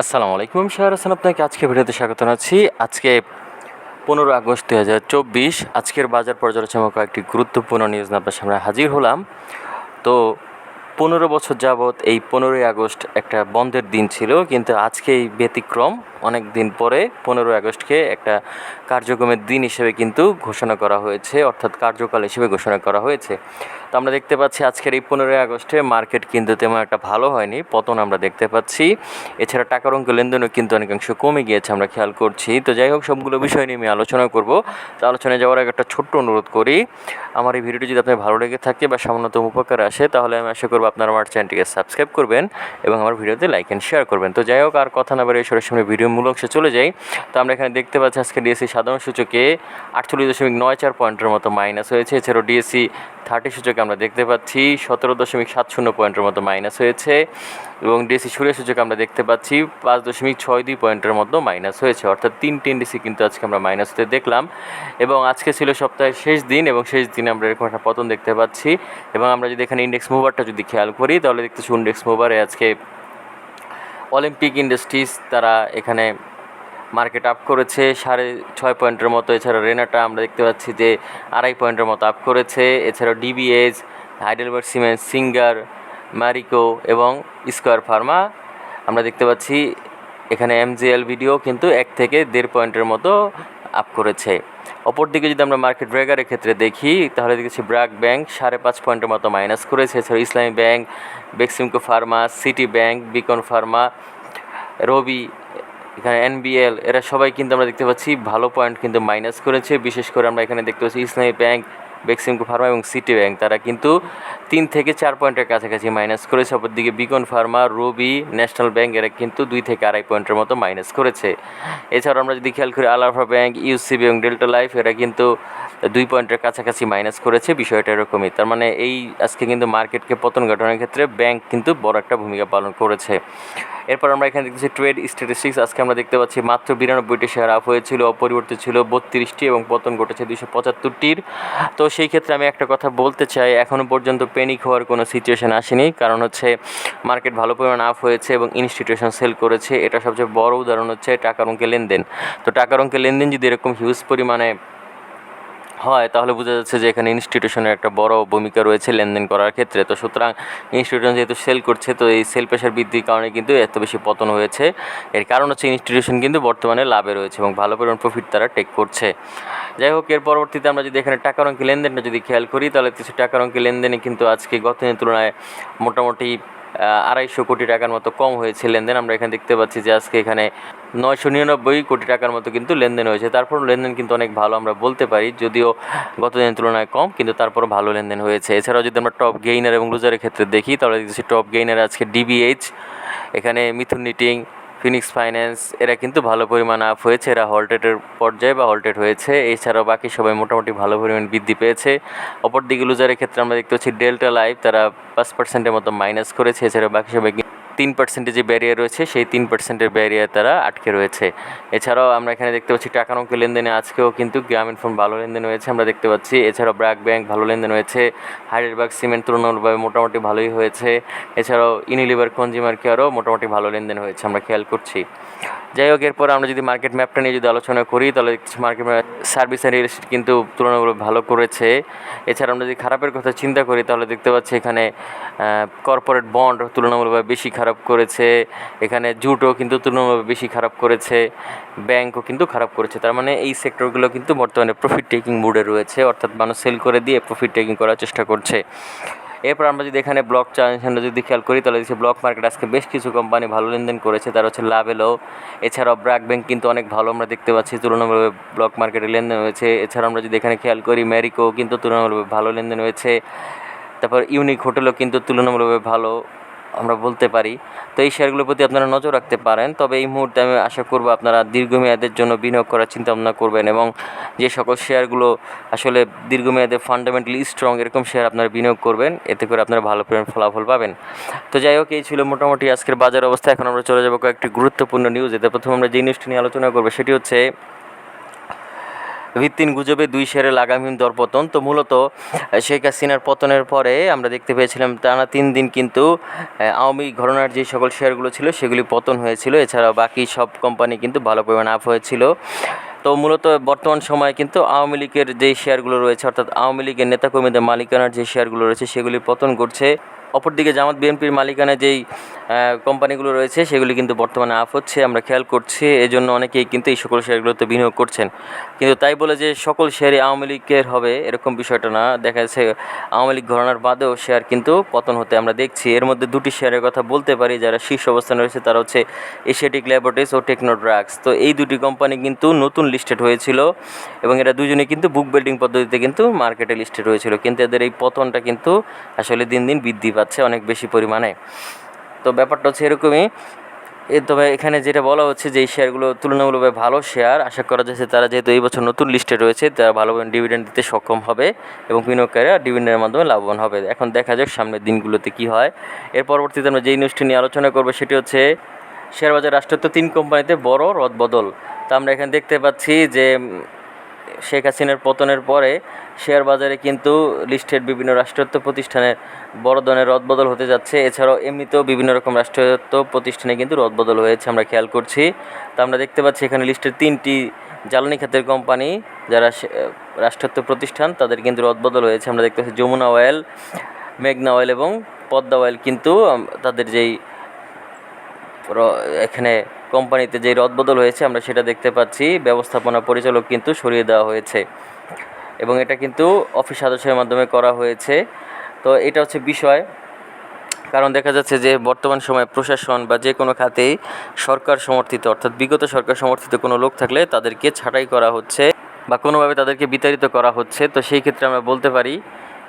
আসসালামু আলাইকুম আমি শাহর হাসান আপনাকে আজকে ভিডিওতে স্বাগত জানাচ্ছি। আজকে পনেরো আগস্ট দু হাজার চব্বিশ, আজকের বাজার পর্যালোচনা কয়েকটি গুরুত্বপূর্ণ নিউজ আপনার সামনে হাজির হলাম। তো পনেরো বছর যাবৎ এই পনেরোই আগস্ট একটা বন্ধের দিন ছিল, কিন্তু আজকে এই ব্যতিক্রম অনেক দিন পরে পনেরোই আগস্টকে একটা কার্যক্রমের দিন হিসেবে কিন্তু ঘোষণা করা হয়েছে, অর্থাৎ কার্যকাল হিসেবে ঘোষণা করা হয়েছে। তো আমরা দেখতে পাচ্ছি আজকের এই পনেরোই আগস্টে মার্কেট কিন্তু তেমন একটা ভালো হয়নি। পতন আমরা দেখতে পাচ্ছি। এছাড়া টাকার অঙ্ক লেনদেনও কিন্তু অনেকাংশ কমে গিয়েছে, আমরা খেয়াল করছি। তো যাই হোক, সবগুলো বিষয় নিয়ে আমি আলোচনা করব। তো আলোচনায় যাওয়ার আগে একটা ছোট্ট অনুরোধ করি। আমার এই ভিডিওটি যদি আপনার ভালো লেগে থাকে বা সামান্যতম উপকার আসে, তাহলে আমি আশা করব আপনারা আমার চ্যানেলটিকে সাবস্ক্রাইব করবেন এবং আমার ভিডিওতে লাইক অ্যান্ড শেয়ার করবেন। তো যাই হোক, আর কথা না বাড়িয়ে সরাসরি ভিডিও মূল অংশে চলে যাই তো আমরা এখানে দেখতে পাচ্ছি আজকে ডিএসসি সাধারণ সূচকে আটচল্লিশ দশমিক নয় চার পয়েন্টের মতো মাইনাস হয়েছে। এছাড়াও ডিএসসি থার্টি সূচকে আমরা দেখতে পাচ্ছি, সতেরো দশমিক সাত শূন্য পয়েন্টের মতো মাইনাস হয়েছে। এবং ডিএসসি সূর্য সূচকে আমরা দেখতে পাচ্ছি, পাঁচ দশমিক ছয় দুই পয়েন্টের মতো মাইনাস হয়েছে। অর্থাৎ তিনটি ইন্ডিসি কিন্তু আজকে আমরা মাইনাস হতে দেখলাম। এবং আজকে ছিল সপ্তাহের শেষ দিন এবং শেষ দিনে আমরা এরকম একটা পতন দেখতে পাচ্ছি। এবং আমরা যদি এখানে ইন্ডেক্স মুভারটা যদি খেয়াল করি, তাহলে দেখতেছি ইন্ডেক্স মুভারে আজকে অলিম্পিক ইন্ডাস্ট্রিজ তারা এখানে মার্কেট আপ করেছে। সাড়ে ছয় পয়েন্টের মতো। এছাড়া রেনাটা আমরা দেখতে পাচ্ছি যে আড়াই পয়েন্টের মতো আপ করেছে। এছাড়াও DBS Heidelberg cement Singer Marico এবং স্কোয়ার ফার্মা আমরা দেখতে পাচ্ছি। এখানে এমজিএল ভিডিও কিন্তু এক থেকে দেড় পয়েন্টের মতো আপ করেছে। অপরদিকে যদি আমরা মার্কেট ব্রেগারের ক্ষেত্রে দেখি, তাহলে দেখেছি ব্র্যাক ব্যাংক সাড়ে পাঁচ পয়েন্টের মতো মাইনাস করেছে। এছাড়া Islami bank Beximco pharma City bank Beacon pharma Robi এখানে এনবিএল এরা সবাই কিন্তু আমরা দেখতে পাচ্ছি ভালো পয়েন্ট কিন্তু মাইনাস করেছে। বিশেষ করে আমরা এখানে দেখতে পাচ্ছি ইসলামী ব্যাংক বেক্সিমকো ফার্মা এবং সিটি ব্যাংক। তারা কিন্তু তিন থেকে চার পয়েন্টের কাছাকাছি মাইনাস করেছে। অপরদিকে Beacon pharma, Robi, National bank এরা কিন্তু দুই থেকে আড়াই পয়েন্টের মতো মাইনাস করেছে। এছাড়াও আমরা যদি খেয়াল করি, আলাফা ব্যাংক, ইউসিবি এবং ডেল্টা লাইফ এরা কিন্তু দুই পয়েন্টের কাছাকাছি মাইনাস করেছে। বিষয়টা এরকমই। তার মানে এই আজকে কিন্তু মার্কেটকে পতন ঘটানোর ক্ষেত্রে ব্যাংক কিন্তু বড় একটা ভূমিকা পালন করেছে। এরপর আমরা এখানে দেখতেছি ট্রেড স্ট্যাটিস্টিক্স। আজকে আমরা দেখতে পাচ্ছি মাত্র বিরানব্বইটি শেয়ার আপ হয়েছিল, অপরিবর্তিত ছিল বত্রিশটি এবং পতন ঘটেছে দুশো পঁচাত্তরটির। তো সেই ক্ষেত্রে আমি একটা কথা বলতে চাই এখনও পর্যন্ত প্যানিক হওয়ার কোনো সিচুয়েশান আসেনি। কারণ হচ্ছে মার্কেট ভালো পরিমাণ আপ হয়েছে এবং ইনস্টিটিউশন সেল করেছে। এটা সবচেয়ে বড় উদাহরণ হচ্ছে টাকার অঙ্কে লেনদেন। তো টাকার অঙ্কে লেনদেন যদি এরকম হিউজ পরিমাণে হয়, তাহলে বোঝা যাচ্ছে যে এখানে ইনস্টিটিউশনের একটা বড় ভূমিকা রয়েছে লেনদেন করার ক্ষেত্রে। তো সুতরাং ইনস্টিটিউশন যেহেতু সেল করছে, তো এই সেল প্রেশার বৃদ্ধির কারণে কিন্তু এত বেশি পতন হয়েছে। এর কারণ হচ্ছে ইনস্টিটিউশন কিন্তু বর্তমানে লাভে রয়েছে এবং ভালো পরিমাণ প্রফিট তারা টেক করছে। যাই হোক, এর পরবর্তীতে আমরা যদি এখানে টাকার অঙ্কে লেনদেনটা যদি খেয়াল করি, তাহলে কিছু টাকার অঙ্কে লেনদেনে কিন্তু আজকে গত তুলনায় মোটামুটি আড়াইশো কোটি টাকার মতো কম হয়েছে লেনদেন। আমরা এখানে দেখতে পাচ্ছি যে আজকে এখানে নয়শো নিরানব্বই কোটি টাকার মতো কিন্তু লেনদেন হয়েছে। তারপর লেনদেন কিন্তু অনেক ভালো আমরা বলতে পারি, যদিও গত দিনের তুলনায় কম, কিন্তু তারপরও ভালো লেনদেন হয়েছে। এছাড়াও যদি আমরা টপ গেইনার এবং লুজারের ক্ষেত্রে দেখি, তাহলে দেখছি টপ গেইনার আজকে ডিবিএইচ এখানে মিথুন নিটিং ফিনিক্স ফাইন্যান্স এরা কিন্তু ভালো পরিমাণ আপ হয়েছে, এরা হলটেটের পর্যায়ে বা হলটেট হয়েছে। এছাড়াও বাকি সবাই মোটামুটি ভালো পরিমাণ বৃদ্ধি পেয়েছে। অপর দিকে লুজারের ক্ষেত্রে আমরা দেখতে পাচ্ছি ডেল্টা লাইফ তারা পাঁচ পার্সেন্টের মতো মাইনাস করেছে। এছাড়াও বাকি সবাই তিন পার্সেন্টের যে ব্যারিয়ার রয়েছে, সেই তিন পার্সেন্টের ব্যারিয়ার তারা আটকে রয়েছে। এছাড়াও আমরা এখানে দেখতে পাচ্ছি টাকার অঙ্কের লেনদেনে আজকেও কিন্তু গ্রামীণ ফোন ভালো লেনদেন হয়েছে, আমরা দেখতে পাচ্ছি। এছাড়াও ব্র্যাক ব্যাংক ভালো লেনদেন হয়েছে হাইডেলবার্গ সিমেন্ট তুলনামূলকভাবে মোটামুটি ভালোই হয়েছে। এছাড়াও ইউনিলিভার কনজিউমার কেয়ারও মোটামুটি ভালো লেনদেন হয়েছে, আমরা খেয়াল করছি। যাই হোক, এরপর আমরা যদি মার্কেট ম্যাপটা নিয়ে যদি আলোচনা করি, তাহলে market map service and real কিন্তু তুলনামূলক ভালো করেছে। এছাড়া আমরা যদি খারাপের কথা চিন্তা করি, তাহলে দেখতে পাচ্ছি এখানে কর্পোরেট বন্ড তুলনামূলকভাবে বেশি খারাপ করেছে। এখানে জুটও কিন্তু তুলনামূলকভাবে বেশি খারাপ করেছে। ব্যাংকও কিন্তু খারাপ করেছে। তার মানে এই সেক্টরগুলো কিন্তু বর্তমানে প্রফিট টেকিং মুডে রয়েছে, অর্থাৎ মানুষ সেল করে দিয়ে প্রফিট টেকিং করার চেষ্টা করছে। এরপর আমরা যদি এখানে ব্লক ট্রানজেকশনটা যদি খেয়াল করি, তাহলে দেখছি ব্লক মার্কেট আজকে বেশ কিছু কোম্পানি ভালো লেনদেন করেছে। তার হচ্ছে লাভেলো এছাড়াও ব্র্যাক ব্যাংক কিন্তু অনেক ভালো আমরা দেখতে পাচ্ছি, তুলনামূলকভাবে ব্লক মার্কেটে লেনদেন হয়েছে। এছাড়া আমরা যদি এখানে খেয়াল করি ম্যারিকো কিন্তু তুলনামূলকভাবে ভালো লেনদেন হয়েছে। তারপর ইউনিক হোটেলও কিন্তু তুলনামূলকভাবে ভালো। আমরা বলতে পারি। তো এই শেয়ারগুলোর প্রতি আপনারা নজর রাখতে পারেন। তবে এই মুহূর্তে আমি আশা করব আপনারা দীর্ঘমেয়াদের জন্য বিনিয়োগ করার চিন্তা ভাবনা করবেন এবং যে সকল শেয়ারগুলো আসলে দীর্ঘমেয়াদে ফান্ডামেন্টালি স্ট্রং এরকম শেয়ার আপনারা বিনিয়োগ করবেন, এতে করে আপনারা ভালো ফলাফল পাবেন। তো যাই হোক, এই ছিল মোটামুটি আজকের বাজার অবস্থা। এখন আমরা চলে যাব কয়েকটি গুরুত্বপূর্ণ নিউজ এতে প্রথমে আমরা যে নিউজটি নিয়ে আলোচনা করব, সেটি হচ্ছে ভিত্তিন গুজবে দুই শেয়ারে লাগামহীন দরপতন। তো মূলত শেখ হাসিনার পতনের পরে আমরা দেখতে পেয়েছিলাম টানা তিন দিন কিন্তু আওয়ামী ঘটনার যে সকল শেয়ারগুলো ছিল, সেগুলি পতন হয়েছিল। এছাড়াও বাকি সব কোম্পানি কিন্তু ভালো পরিমাণ আপ হয়েছিল। তো মূলত বর্তমান সময়ে কিন্তু আওয়ামী লীগের যেই শেয়ারগুলো রয়েছে, অর্থাৎ আওয়ামী লীগের নেতাকর্মীদের মালিকানার যে শেয়ারগুলো রয়েছে, সেগুলি পতন ঘটছে। অপরদিকে জামাত বিএনপির মালিকানা যেই কোম্পানিগুলো রয়েছে, সেগুলি কিন্তু বর্তমানে আপ হচ্ছে, আমরা খেয়াল করছি, এজন্য অনেকেই কিন্তু এই সকল শেয়ারগুলোতে বিনিয়োগ করছেন। কিন্তু তাই বলে যে সকল শেয়ারই আওয়ামী লীগের হবে, এরকম বিষয়টা না। দেখা যাচ্ছে আওয়ামী লীগ ঘটনার বাদেও শেয়ার কিন্তু পতন হতে আমরা দেখছি। এর মধ্যে দুটি শেয়ারের কথা বলতে পারি, যারা শীর্ষ অবস্থানে রয়েছে, তারা হচ্ছে এশিয়াটিক ল্যাবরেটরিজ ও টেকনো ড্রাগস তো এই দুটি কোম্পানি কিন্তু নতুন লিস্টেড হয়েছিল, এবং এরা দুজনে কিন্তু বুক বিল্ডিং পদ্ধতিতে কিন্তু মার্কেটে লিস্টেড হয়েছিল। কিন্তু এদের এই পতনটা কিন্তু আসলে দিন দিন বৃদ্ধি পাচ্ছে। অনেক বেশি পরিমাণে। তো ব্যাপারটা হচ্ছে এরকমই। তবে এখানে যেটা বলা হচ্ছে যে, এই শেয়ারগুলো তুলনামূলকভাবে ভালো শেয়ার। আশা করা যাচ্ছে তারা যেহেতু এই বছর নতুন লিস্টে রয়েছে, তারা ভালোভাবে ডিভিডেন্ড দিতে সক্ষম হবে এবং বিনিয়োগকারীরা ডিভিডেন্ডের মাধ্যমে লাভবান হবে। এখন দেখা যাক সামনের দিনগুলোতে কি হয়। এর পরবর্তীতে আমরা যেই নিউজটি নিয়ে আলোচনা করব, সেটি হচ্ছে শেয়ার বাজার রাষ্ট্রায়ত্ত তিন কোম্পানিতে বড় রদবদল। তা আমরা এখানে দেখতে পাচ্ছি যে শেখ হাসিনার পতনের পরে শেয়ার বাজারে কিন্তু লিস্টেড বিভিন্ন রাষ্ট্রায়ত্ত প্রতিষ্ঠানের বড় ধরনের রদবদল হতে যাচ্ছে। এছাড়াও এমনিতেও বিভিন্ন রকম রাষ্ট্রায়ত্ত প্রতিষ্ঠানে কিন্তু রদবদল হয়েছে, আমরা খেয়াল করছি। তা আমরা দেখতে পাচ্ছি এখানে লিস্টের তিনটি জ্বালানি খাতের কোম্পানি, যারা রাষ্ট্রায়ত্ত প্রতিষ্ঠান, তাদের কিন্তু রদবদল হয়েছে। আমরা দেখতে পাচ্ছি যমুনা অয়েল, মেঘনা অয়েল এবং পদ্মা অয়েল কিন্তু তাদের যেই এখানে কোম্পানিতে যে রদবদল হয়েছে, আমরা সেটা দেখতে পাচ্ছি। ব্যবস্থাপনা পরিচালক কিন্তু সরিয়ে দেওয়া হয়েছে। এবং এটা কিন্তু অফিস সদস্যের মাধ্যমে করা হয়েছে। তো এটা হচ্ছে বিষয়। কারণ দেখা যাচ্ছে যে বর্তমান সময়ে প্রশাসন বা যে কোনো খাতেই সরকার সমর্থিত, অর্থাৎ বিগত সরকার সমর্থিত কোনো লোক থাকলে তাদেরকে ছাঁটাই করা হচ্ছে বা কোনোভাবে তাদেরকে বিতাড়িত করা হচ্ছে। তো সেই ক্ষেত্রে আমরা বলতে পারি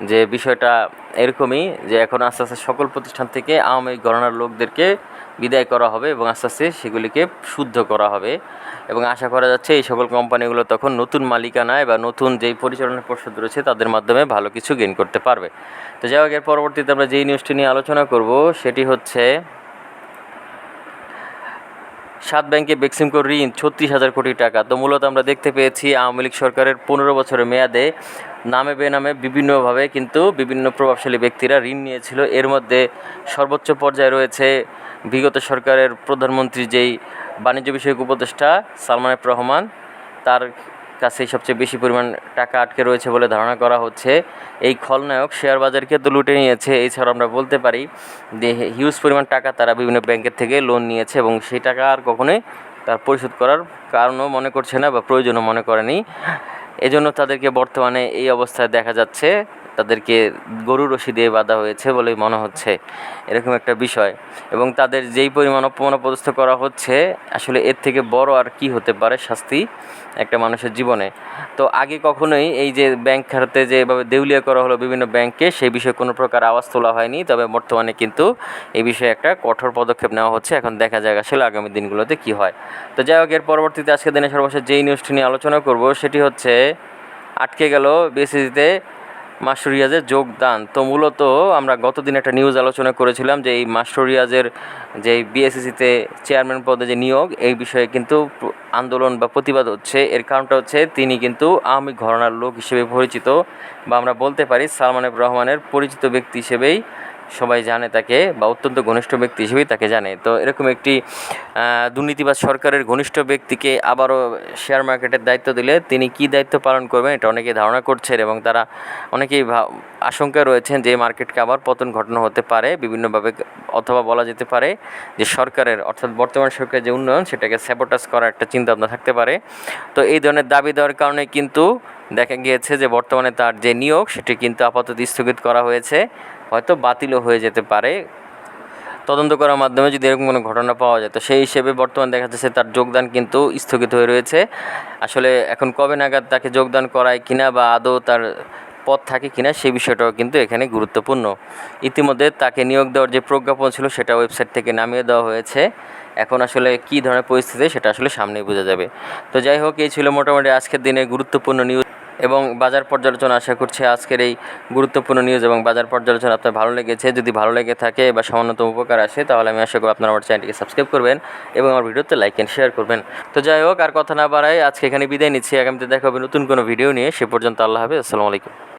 যে বিষয়টা এরকমই যে এখন আস্তে আস্তে সকল প্রতিষ্ঠান থেকে আওয়ামী গণনার লোকদেরকে বিদায় করা হবে এবং আস্তে আস্তে সেগুলিকে শুদ্ধ করা হবে। এবং আশা করা যাচ্ছে এই সকল কোম্পানিগুলো তখন নতুন মালিকানায় বা নতুন যেই পরিচালনা পর্ষদ রয়েছে তাদের মাধ্যমে ভালো কিছু গেইন করতে পারবে। তো যাই হোক, এর পরবর্তীতে আমরা যেই নিউজটি নিয়ে আলোচনা করব, সেটি হচ্ছে সাত ব্যাংকে বেক্সিমকো ঋণ ছত্রিশ হাজার কোটি টাকা। তো মূলত আমরা দেখতে পেয়েছি, আওয়ামী লীগ সরকারের পনেরো বছরের মেয়াদে নামে বেনামে বিভিন্নভাবে কিন্তু বিভিন্ন প্রভাবশালী ব্যক্তিরা ঋণ নিয়েছিল। এর মধ্যে সর্বোচ্চ পর্যায়ে রয়েছে বিগত সরকারের প্রধানমন্ত্রী যেই বাণিজ্য বিষয়ক উপদেষ্টা সালমান রহমান, তার কাছেই সবচেয়ে বেশি পরিমাণ টাকা আটকে রয়েছে বলে ধারণা করা হচ্ছে। এই খলনায়ক শেয়ার বাজারকে তো লুটে নিয়েছে, এছাড়াও আমরা বলতে পারি যে হিউজ পরিমাণ টাকা তারা বিভিন্ন ব্যাংকের থেকে লোন নিয়েছে এবং সেই টাকা আর কখনোই তার পরিশোধ করার কারণও মনে করছে না বা প্রয়োজনও মনে করেনি। এজন্য তাদেরকে বর্তমানে এই অবস্থায় দেখা যাচ্ছে। তাদেরকে গরু রশি দিয়ে বাঁধা হয়েছে বলেই মনে হচ্ছে, এরকম একটা বিষয়। এবং তাদের যেই পরিমাণ অপমান অপদস্থ করা হচ্ছে, আসলে এর থেকে বড় আর কি হতে পারে শাস্তি একটা মানুষের জীবনে। তো আগে কখনোই এই যে ব্যাংক খাতে যে এভাবে দেউলিয়া করা হলো বিভিন্ন ব্যাংকে, সেই বিষয়ে কোনো প্রকার আওয়াজ তোলা হয়নি। তবে বর্তমানে কিন্তু এই বিষয়ে একটা কঠোর পদক্ষেপ নেওয়া হচ্ছে। এখন দেখা যাক আসলে আগামী দিনগুলোতে কি হয়। তো যাই হোক, এর পরবর্তীতে আজকে দিনে সর্বশেষ যেই নিউজটি নিয়ে আলোচনা করব, সেটি হচ্ছে, আটকে গেল বিএসসিতে মাস্টার রিয়াজের যোগদান। তো মূলত আমরা গতদিন একটা নিউজ আলোচনা করেছিলাম যে এই মাসরিয়াজের যে বিএসসিসিতে চেয়ারম্যান পদে যে নিয়োগ, এই বিষয়ে কিন্তু আন্দোলন বা প্রতিবাদ হচ্ছে। এর কারণটা হচ্ছে তিনি কিন্তু আওয়ামী ঘরানার লোক হিসেবে পরিচিত বা আমরা বলতে পারি সালমান রহমানের পরিচিত ব্যক্তি হিসেবেই সবাই জানে তাকে বা অত্যন্ত ঘনিষ্ঠ ব্যক্তি হিসেবেই তাকে জানে। তো এরকম একটি আহ, দুর্নীতিবাজ সরকারের ঘনিষ্ঠ ব্যক্তিকে আবারও শেয়ার মার্কেটের দায়িত্ব দিলে তিনি কী দায়িত্ব পালন করবেন এটা অনেকে ধারণা করছেন এবং তারা অনেকেই আশঙ্কা রয়েছেন যে মার্কেটকে আবার পতন ঘটনা হতে পারে বিভিন্নভাবে অথবা বলা যেতে পারে যে সরকারের অর্থাৎ বর্তমান সরকারের যে উন্নয়ন সেটাকে স্যাবোটাস করার একটা চিন্তা ভাবনা থাকতে পারে। তো এই ধরনের দাবি দেওয়ার কারণে কিন্তু দেখা গিয়েছে যে বর্তমানে তার যে নিয়োগ সেটি কিন্তু আপাতত স্থগিত করা হয়েছে। হয়তো বাতিলও হয়ে যেতে পারে। তদন্ত করার মাধ্যমে যদি এরকম কোনো ঘটনা পাওয়া যায়, তো সেই হিসেবে বর্তমান দেখা যাচ্ছে তার যোগদান কিন্তু স্থগিত হয়ে রয়েছে। আসলে এখন কবে নাগাদ তাকে যোগদান করায় কিনা বা আদৌ তার পদ থাকে কিনা, সেই বিষয়টাও কিন্তু এখানে গুরুত্বপূর্ণ। ইতিমধ্যে তাকে নিয়োগ দেওয়ার যে প্রজ্ঞাপন ছিল, সেটা ওয়েবসাইট থেকে নামিয়ে দেওয়া হয়েছে। এখন আসলে কী ধরনের পরিস্থিতি, সেটা আসলে সামনেই বোঝা যাবে। তো যাই হোক, এই ছিল মোটামুটি আজকের দিনে গুরুত্বপূর্ণ নিউজ এবং বাজার পর্যালোচনা আশা করছি আজকের এই গুরুত্বপূর্ণ নিউজ এবং বাজার পর্যালোচনা আপনার ভালো লেগেছে। যদি ভালো লেগে থাকে বা সামান্যতম উপকার আসে, তাহলে আমি আশা করি আপনার আমার চ্যানেলটিকে সাবস্ক্রাইব করবেন এবং আমার ভিডিওতে লাইক অ্যান্ড শেয়ার করবেন। তো যাই হোক, আর কথা না বাড়াই আজকে এখানে বিদায় নিচ্ছি। আগামীতে দেখা হবে নতুন কোনো ভিডিও নিয়ে। সে পর্যন্ত আল্লাহ হাফেজ। আসসালামু আলাইকুম।